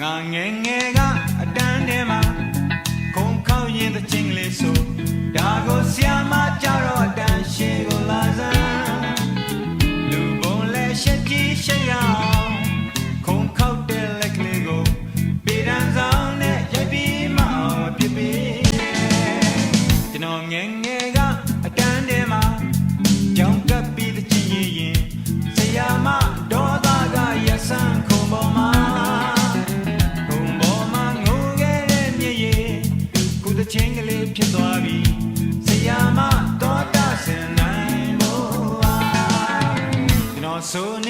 ငါငယ်ငယ်ကအတန်းထဲမှာ ကအကန်းထဲမှာကြောင်ကပ်ပြီးတချင်ရင်ရင်ဆရာမဒေါသကရဆန်းခုံပေါ်မှာခုံပေါ်မှာငိုခဲ့တဲ့မြည်ရည်ကုသချင်းကလေးဖြစ်သွားပြီဆရာမဒေါသစင်နိုင်မို့ကျွန်တော်ဆိုနေ